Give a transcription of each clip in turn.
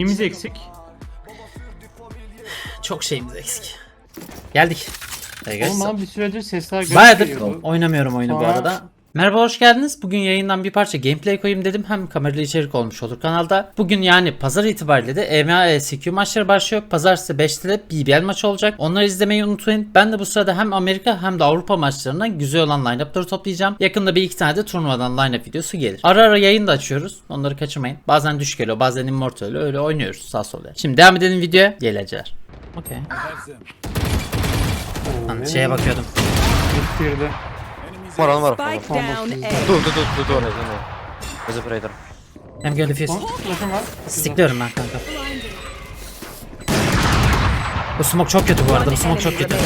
Neyimiz eksik? Çok şeyimiz eksik. Geldik. Oğlum abi bir süredir sesler Bayağıdır geliyordu. oynamıyorum oyunu bu Sonra- arada. Merhaba hoş geldiniz. Bugün yayından bir parça gameplay koyayım dedim. Hem kameralı içerik olmuş olur kanalda. Bugün yani pazar itibariyle de EMA ESQ maçları başlıyor. Pazartesi 5'te de BBL maçı olacak. Onları izlemeyi unutmayın. Ben de bu sırada hem Amerika hem de Avrupa maçlarından güzel olan line-up'ları toplayacağım. Yakında bir iki tane de turnuvadan line-up videosu gelir. Ara ara yayın da açıyoruz. Onları kaçırmayın. Bazen düş geliyor bazen immortal öyle, oynuyoruz sağ sol. yani. Şimdi devam edelim videoya. Geleceğiz. Okey. Lan şeye bakıyordum. Girdi. Var on var. Spike down A. Dur dur dur dur dur. There's a Praetor. Hem gölü fuse. Son flash'ım var. Stikliyorum ben kanka. Bu smoke çok kötü bu arada. Bu smoke çok kötü.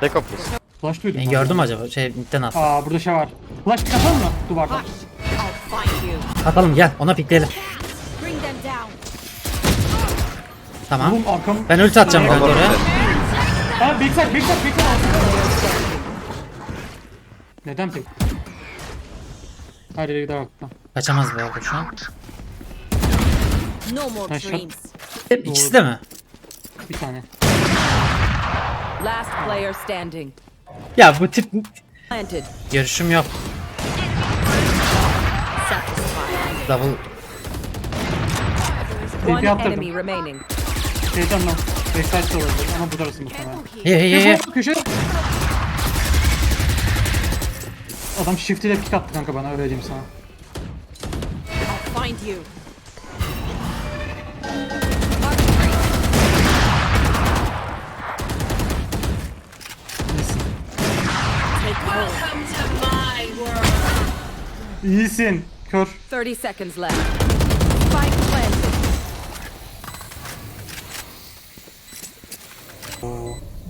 Take off please. Flash duydum. Ben gördüm acaba. Şey midden at. Aa burada şey var. Flash katalım mı? You. Atalım gel. Ona pikleyelim. Tamam. Oğlum arkam. Ben ulti atacağım kanka oraya. Aa backside backside backside. Neden pek? Hayır ileri gider aklıma. Kaçamaz bu arada şu an. No more Nice shot. dreams. İkisi de mi? Bir tane. Last player standing. Ya bu tip Planted. görüşüm yok. Satisfied. Double. One attırdım. enemy remaining. Şeyden lan. Backside de olabilir ama bu darısı muhtemelen. Ye ye ye ye. Köşe. Adam shift ile pick attı kanka bana öyle diyeyim sana. I'll find you. Take hold. İyisin. Kör. 30 seconds left. Spike planted.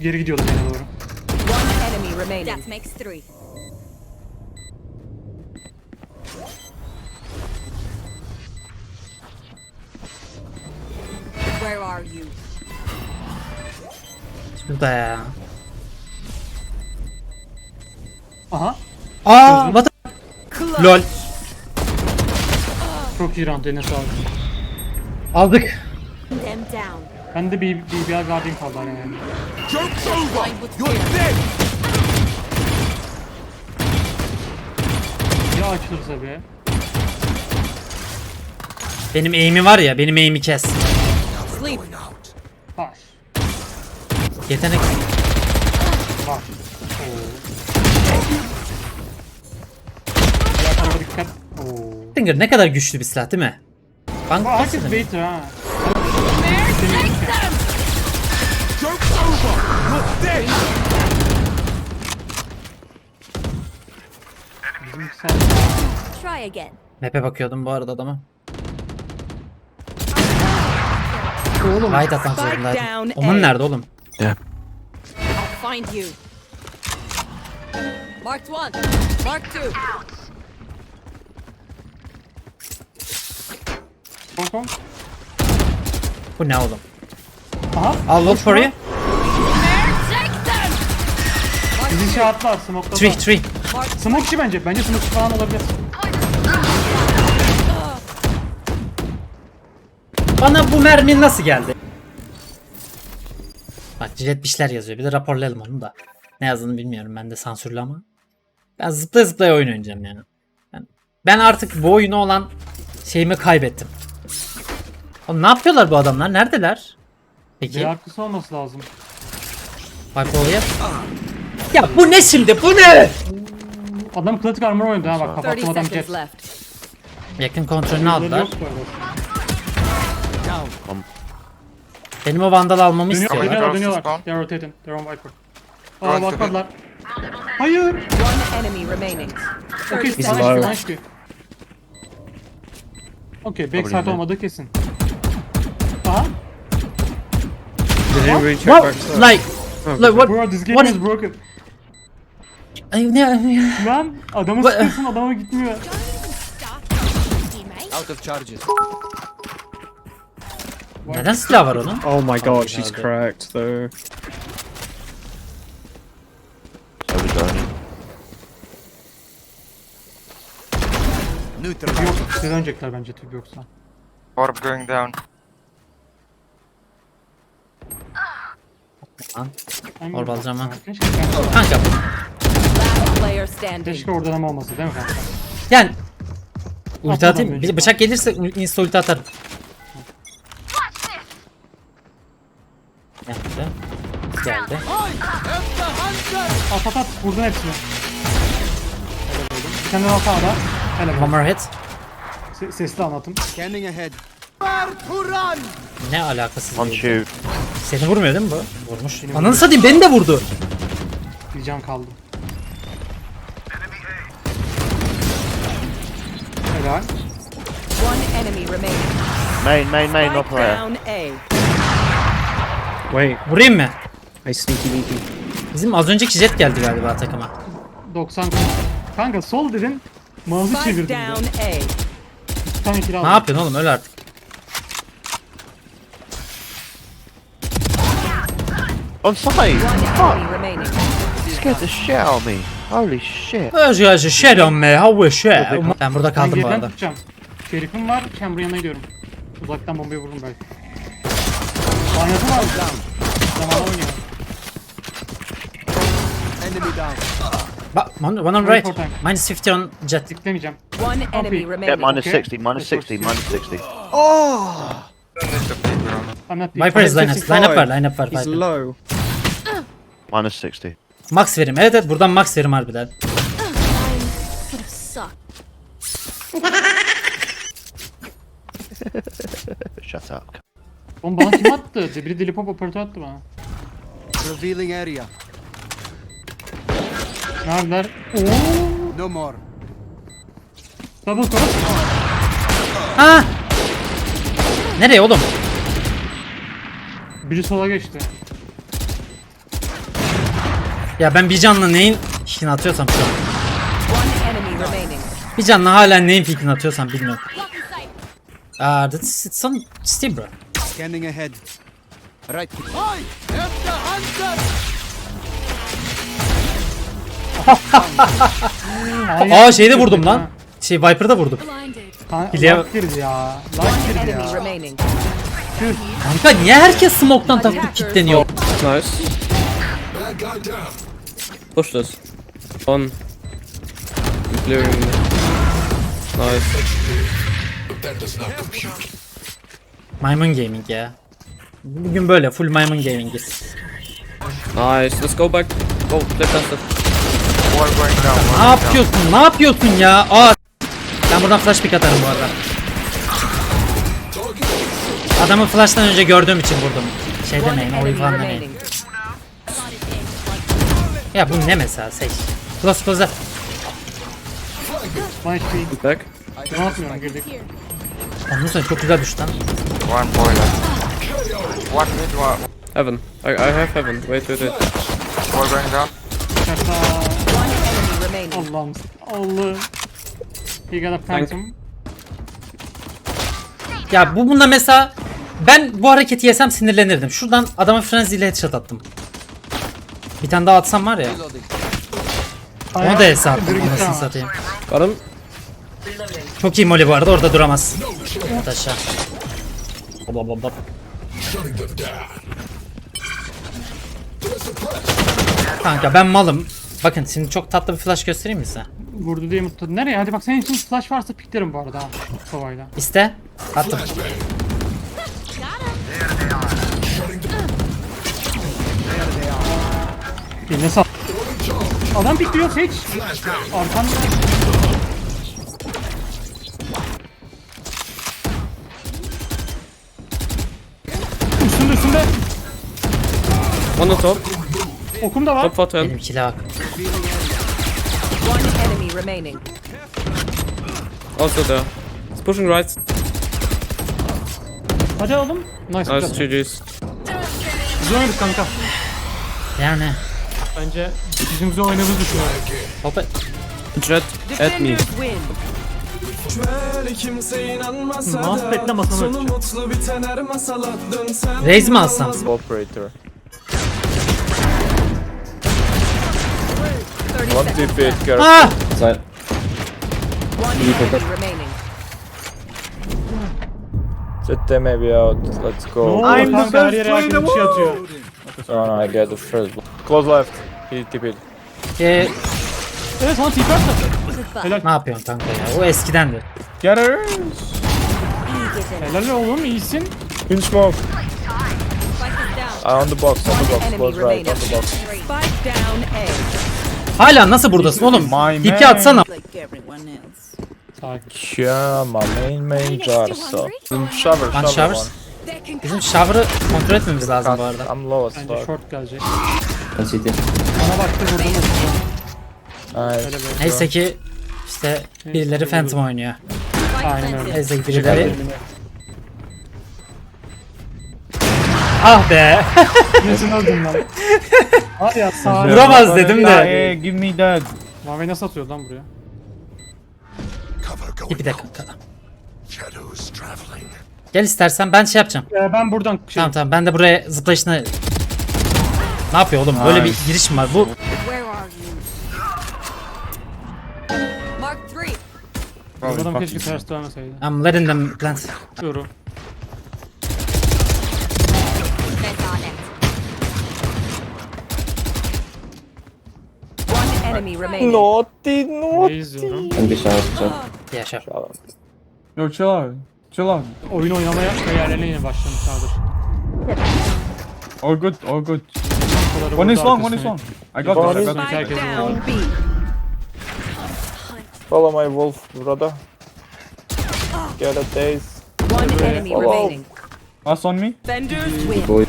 Geri gidiyorlar bana doğru. One enemy remaining. That makes three. Where are you? Şurada ya. Aha. Aa what the- Lol. Çok iyi round eline sağlık. Aldık. Them down. Ben de bir bir bir Guardian kaldı yani. Find what's here. Ya açılırsa be. Benim aim'i var ya benim aim'i kes. Sleep. Baş. Yetenek. Baş. Oo. Diğer tarafa dikkat. Oo. Stinger ne kadar güçlü bir silah değil mi? Bank Aa, herkes ha. Map'e bakıyordum bu arada adama. Oğlum. Right atmak Spike zorundaydım. down Onun A. nerede oğlum? I'll find you. Marked one. Marked two. Bu ne oğlum? Aha. I'll look for you. Bizi şey atlar. Smoke'da. Three three. Smokeçi bence. Bence smokeçi falan olabilir. Bana bu mermi nasıl geldi? Bak cilet bir şeyler yazıyor. Bir de raporlayalım onu da. Ne yazdığını bilmiyorum. Ben de sansürlü ama. Ben zıplaya zıplaya oyun oynayacağım yani. Ben, ben artık bu oyuna olan şeyimi kaybettim. Oğlum ne yapıyorlar bu adamlar? Neredeler? Bir Peki. arkası olması lazım. Bak oraya. Ya bu ne şimdi? Bu ne? Adam klatik armor oynadı ha bak 30 kapattım adam jet. Yakın kontrolünü aldılar. Yok bu arada. Benim o vandalı almamı Dönüyor, istiyorlar. dönüyorlar, dönüyorlar. They're rotating. They're on Viper. Aa Right, bakmadılar. Hayır. One enemy remaining. Okey, 30 sana seconds HP, left. sana HP. Okey, backside Probably olmadı kesin. Aha. Did he recheck What? backside? Like, like what? Bro, this game What is broken. Ay, ne? Lan adamı What? sıkıyorsun adama gitmiyor. Out of charges. Neden silah var onun? Oh my god, she's cracked though. Tabii daha iyi. Neutral. Yok, size dönecekler bence tüp yoksa. Orb going down. Orb alacağım ha. Keşke, Kanka Last player standing. keşke oradan ama olması değil mi kanka? yani ulti atayım. bıçak gelirse insta ulti atarım. At at at vurdun hepsini. Bir tane daha sağda. Helal One oğlum. more hit. Se- sesli anlatım. Scanning ahead. Ne alakasız On değil. tube. Seni vurmuyor değil mi bu? Vurmuş. Ananı satayım beni de vurdu. Bir can kaldı. Helal. One enemy remaining. Main, main, main Spike operator. down A. Wait, Vurayım mı? I sneaky beaky. Bizim az önceki jet geldi galiba takıma. 90 Kanka sol dedin. Mouse'u Spike çevirdin. de. down A. Bir tane kill Ne aldım. yapıyorsun oğlum öyle artık. On site! One enemy remaining. Scared the shit out of me. Holy shit. Özgür shit on me, how we shit. Ben burada Ben kaldım bu geriden arada. tutacağım. Şerifim var. Chamber'ın yanına gidiyorum. Uzaktan bombayı vururum belki. Aynası var. Zamanla oynuyor. Enemy down. Bak, one, one on right. Minus 50 on jet. Diklemeyeceğim. One enemy Yeah, remaining. minus Okay. 60, minus 60, minus 60. Don't need to peek around. I'm not Viper is line up. 55. Line up var, line up var. He's Viper. low. Minus 60. Max verim. Evet evet buradan max verim harbiden. Suck. Shut up. Oğlum bana kim attı? Biri deli pop operatör attı bana. Revealing area. Neredeler? Oo. No more. Double cross. Ha! Nereye oğlum? Biri sola geçti. Ya ben bir canla neyin pikini atıyorsam şu an. Bir canla hala neyin pikini atıyorsam bilmiyorum. Ah, that's it's on Steam bro. Scanning ahead. Right. Aa şeyde vurdum lan. Şey Viper'da vurdum. Hileye Light girdi ya. Light girdi Enemy ya. remaining. Kanka niye herkes smoke'tan takıp kilitleniyor? Nice. Push this. On. Clearing. Nice. Maymun Gaming ya. Bugün böyle full maymun gamingiz. Nice. Let's go back. Go. Orb going down. Ne yapıyorsun? Ne yapıyorsun ya? Aa. Ben buradan flash pick atarım bu arada. Adamı flash'tan önce gördüğüm için vurdum. Şey demeyin, oy enemy falan demeyin. Ya bu ne mesela seç. Close close. Bana hiçbir Back. ne atmıyorum girdik. Ondan sonra çok güzel düştü lan. One boiler. One mid, one. Heaven. I, I have heaven. Wait, wait, wait. Orb going down. Allah'ım. Allah'ım. He got a phantom. Ya bu bunda mesela ben bu hareketi yesem sinirlenirdim. Şuradan adama frenzy ile headshot attım. Bir tane daha atsam var ya. Ona da hesap anasını satayım. Him. Çok iyi moli bu arada orada duramaz. At aşağı. Hop hop. Kanka ben malım. Bakın şimdi çok tatlı bir flash göstereyim mi size? Vurdu diye mutlu. Nereye? Hadi bak senin için flash varsa piklerim bu arada. ha, Sovayla. İste. Attım. Eline sağ. Adam pikliyor seç. Arkanda. Üstünde üstünde. On the top. Okum da var. Top for 10. Benimkile bak. One enemy remaining. Also there. It's pushing right. Hadi oğlum. Nice. Nice. güzel. GG's. Güzel oynadık kanka. Yani. Bence bizim güzel oynadığımızı düşünüyorum. Hop. Jet at me. Defenders win. Kimse inanmasa Muhabbet de masana Sonu açacağım. mutlu biten her masal dön sen Raze mi alsam? Operator. 30 seconds. Ah! One enemy remaining. Set them maybe out. Let's go. oluyor kanka her yere herkes bir şey atıyor. Oh no, I get the first. Close left. He TP'd. Ee, Evet TP attı. Helal. ne yapıyorsun kanka ya? O eskidendi. Get her! Helal oğlum iyisin. In smoke. Uh, on the box, on the One box. enemy Close right, remaining. on the box. Spike down A. Hala nasıl buradasın oğlum? Man. atsana. Yeah, my main main jar, so. Shower, Lan shower showers. one. Bizim shower'ı kontrol etmemiz lazım bu arada. I'm low as Bence fuck. short gelecek. City. Bana baktı vurdum. Nice. Neyse ki işte birileri Phantom oynuyor. Aynen öyle. Neyse ki birileri... Ah be! Yüzünü öldüm lan. Var ya sağ. Vuramaz dedim de. Hey, give me that. Mavi nasıl atıyor lan buraya? Bir dakika kanka. Gel istersen ben şey yapacağım. Ee, ben buradan şey, Tamam tamam ben de buraya zıplayışını... Ne yapıyor oğlum? Böyle bir giriş mi var? Bu Where are you? Mark three. adam keşke ters dönmeseydi. I'm letting them plant. Diyorum. Remaining. Naughty, naughty. Ne izliyorum? Can be shower, so. Yeah sure. Yo, chill out. Chill out. Oyun oynamaya ve yerlerine yeni başlamışlardır. All good, all good. Kolları One vurdu is long, one arkasına. is long. I got this, I got this. Spike Herkes down B. Follow my wolf, brother. Get a taste. One enemy remaining. Pass on me. Fenders win. Boy.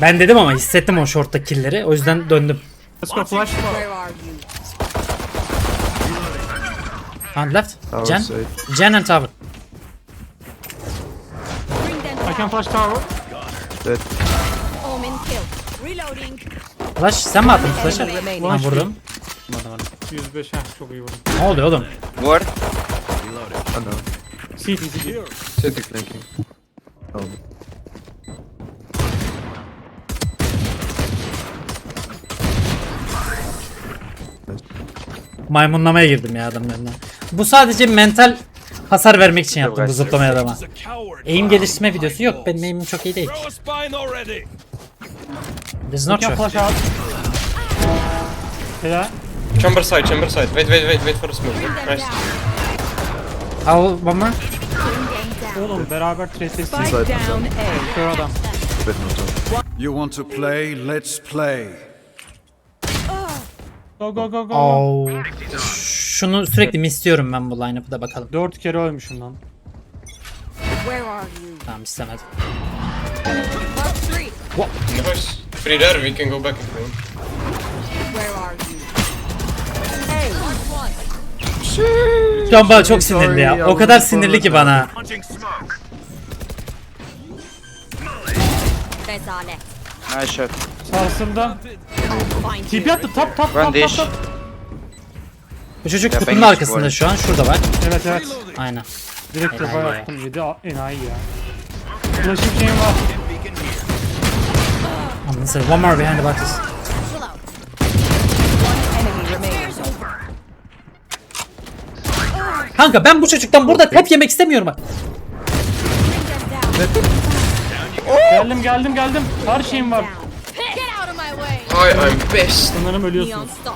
Ben dedim ama hissettim o shortta killleri. O yüzden döndüm. Let's go flash. Where are you? On left. Jen. Jen and tower. Bring them I can flash tower. Omen kill. Reloading. Flash sen mi attın flash'ı? Ben vurdum. 105 heh çok iyi vurdum. Ne oluyor oğlum? What? CT CT. City flanking. Maymunlamaya girdim ya önüne. Bu sadece mental hasar vermek için yaptım bu zıplamaya adama. Aim geliştirme videosu yok. Benim aim'im çok iyi değil. This is not Can sure. flash out. Helal. Chamber side, chamber side. Wait, wait, wait, wait for the smoke. Nice. Al one more. Oğlum beraber trade'lesin. Spike down A. Kör adam. You want to play? Let's play. Go go go go. Oh. Şunu sürekli mi istiyorum ben bu line-up'ı da bakalım. 4 kere ölmüşüm lan. Where are you? Tamam istemedim. Mark three. There, we can go back you want. Where are you? One. Çok sinirli ya. O kadar sinirli ki bana. Nice shot. You. TP attı tap tap tap tap. Bu çocuk Ya kutunun arkasında şu an. Şurada bak. Evet evet. Aynen. Direkt Helal defa be. attım 7 enayi ya. Flash'im şeyim var. I'm gonna say one more behind the boxes. Enemy remaining. Kanka ben bu çocuktan burada hep yemek istemiyorum bak. Geldim geldim geldim. Her şeyim var. I am pissed. Sanırım ölüyorsunuz. stop.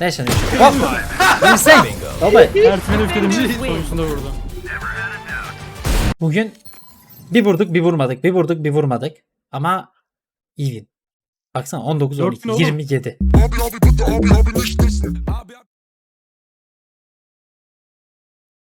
Ne yaşanıyor? Hop! I'm saying. Baba Ertuğrul ülkedim sonucunda vurdu. bugün bir vurduk bir vurmadık. Bir vurduk bir vurmadık. Ama iyi. Baksana 19 Dört 12 bin oğlum. 27. Abi abi put the abi abi nicht wissen.